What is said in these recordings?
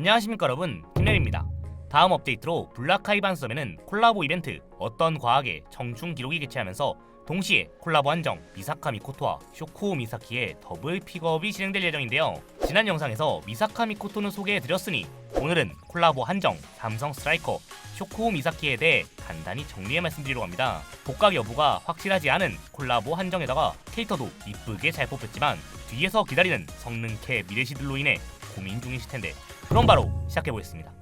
안녕하십니까 여러분. 김래입니다. 다음 업데이트로 블락하이브 한섬에는 콜라보 이벤트 어떤 과학의 청춘 기록이 개최하면서 동시에 콜라보 한정 미사카 미코토와 쇼코 미사키의 더블 픽업이 진행될 예정인데요. 지난 영상에서 미사카 미코토는 소개해드렸으니 오늘은 콜라보 한정 삼성 스트라이커 쇼코 미사키에 대해 간단히 정리해 말씀드리려고 합니다. 복각 여부가 확실하지 않은 콜라보 한정에다가 캐릭터도 이쁘게 잘 뽑혔지만 뒤에서 기다리는 성능캐 미래시들로 인해 고민 중이실 텐데 그럼 바로 시작해 보겠습니다.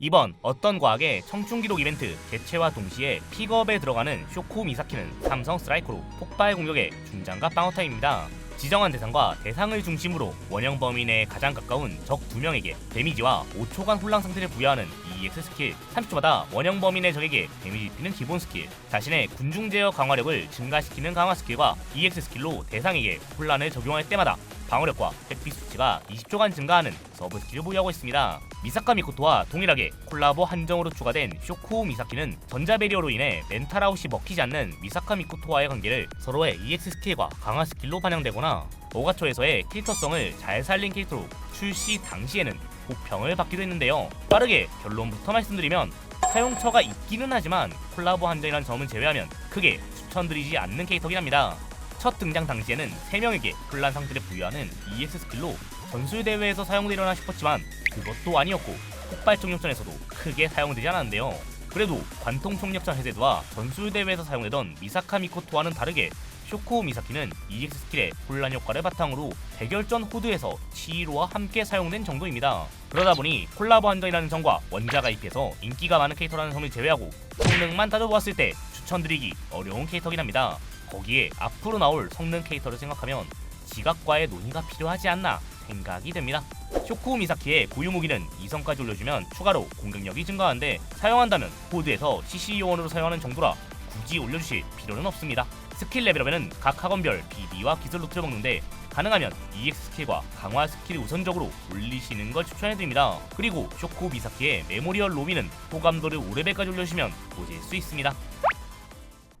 이번 어떤 과학의 청춘 기록 이벤트 개최와 동시에 픽업에 들어가는 쇼코 미사키는 삼성 스트라이크로 폭발 공격의 중장갑 방어타입니다. 지정한 대상과 대상을 중심으로 원형 범위 내에 가장 가까운 적 두 명에게 데미지와 5초간 혼란 상태를 부여하는 EX 스킬 30초마다 원형 내 적에게 데미지 입히는 기본 스킬. 자신의 군중 제어 강화력을 증가시키는 강화 스킬과 EX 스킬로 대상에게 혼란을 적용할 때마다 방어력과 회피 수치가 20초간 증가하는 서브 스킬을 보유하고 있습니다. 미사카 미코토와 동일하게 콜라보 한정으로 추가된 쇼코 미사키는 전자 배리어로 인해 멘탈 아웃이 먹히지 않는 미사카 미코토와의 관계를 서로의 EX 스킬과 강화 스킬로 반영되거나 오가초에서의 캐릭터성을 잘 살린 캐릭터로 출시 당시에는 호평을 받기도 했는데요. 빠르게 결론부터 말씀드리면 사용처가 있기는 하지만 콜라보 한정이라는 점은 제외하면 크게 추천드리지 않는 캐릭터긴 합니다. 첫 등장 당시에는 3명에게 혼란 상태를 부여하는 EX 스킬로 전술 대회에서 사용되려나 싶었지만 그것도 아니었고 폭발 총력전에서도 크게 사용되지 않았는데요. 그래도 관통 총력전 해제도와 전술 대회에서 사용되던 미사카 미코토와는 다르게 쇼코 미사키는 EX 스킬의 혼란 효과를 바탕으로 대결전 호드에서 치이로와 함께 사용된 정도입니다. 그러다 보니 콜라보 한정이라는 점과 원자가 입해서 인기가 많은 캐릭터라는 점을 제외하고 성능만 따져보았을 때 추천드리기 어려운 캐릭터긴 합니다. 거기에 앞으로 나올 성능 캐릭터를 생각하면 지각과의 논의가 필요하지 않나 생각이 됩니다. 쇼코 미사키의 고유 무기는 2성까지 올려주면 추가로 공격력이 증가하는데 사용한다면 호드에서 CC 요원으로 사용하는 정도라 굳이 올려주실 필요는 없습니다. 스킬 레벨업에는 각 학원별 BD와 기술 노트를 먹는데 가능하면 EX 스킬과 강화 스킬을 우선적으로 올리시는 걸 추천해드립니다. 그리고 쇼코 미사키의 메모리얼 로비는 호감도를 5레벨까지 올려주시면 보실 수 있습니다.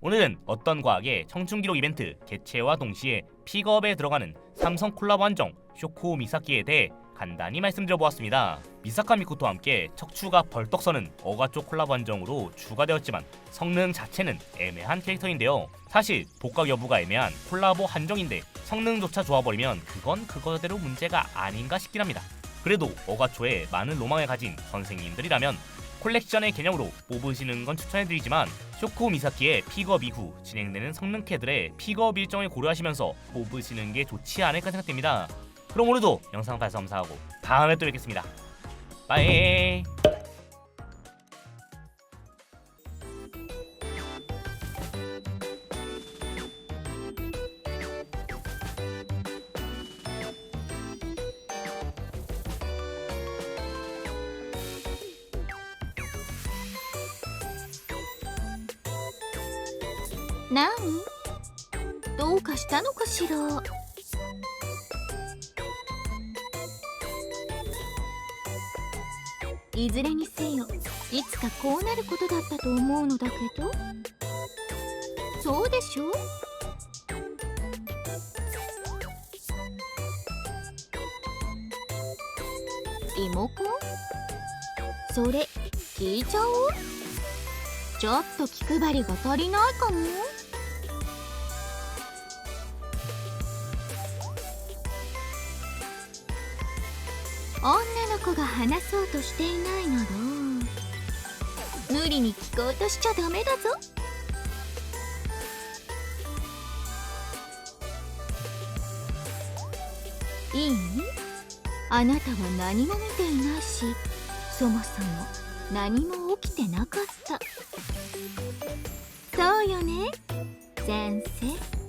오늘은 어떤 과학의 청춘 기록 이벤트 개최와 동시에 픽업에 들어가는 삼성 콜라보 한정 쇼코 미사키에 대해 간단히 말씀드려 보았습니다. 미사카 미코토와 함께 척추가 벌떡 서는 어가 쪽 콜라보 한정으로 추가되었지만 성능 자체는 애매한 캐릭터인데요. 사실 복각 여부가 애매한 콜라보 한정인데 성능조차 좋아버리면 그건 그거대로 문제가 아닌가 싶긴 합니다. 그래도 어가초에 많은 로망을 가진 선생님들이라면 콜렉션의 개념으로 뽑으시는 건 추천해드리지만 쇼코 미사키의 픽업 이후 진행되는 성능캐들의 픽업 일정을 고려하시면서 뽑으시는 게 좋지 않을까 생각됩니다. 그럼 오늘도 영상 봐서 감사하고 다음에 또 뵙겠습니다. 빠이. 何どうかしたのかしら？いずれにせよいつかこうなることだったと思うのだけど。そうでしょリモコンそれ聞いちゃおう？ちょっと気配りが足りないかも。女の子が話そうとしていないなら無理に聞こうとしちゃダメだぞ。いい？あなたは何も見ていないしそもそも何も起きてなかった。そうよね先生。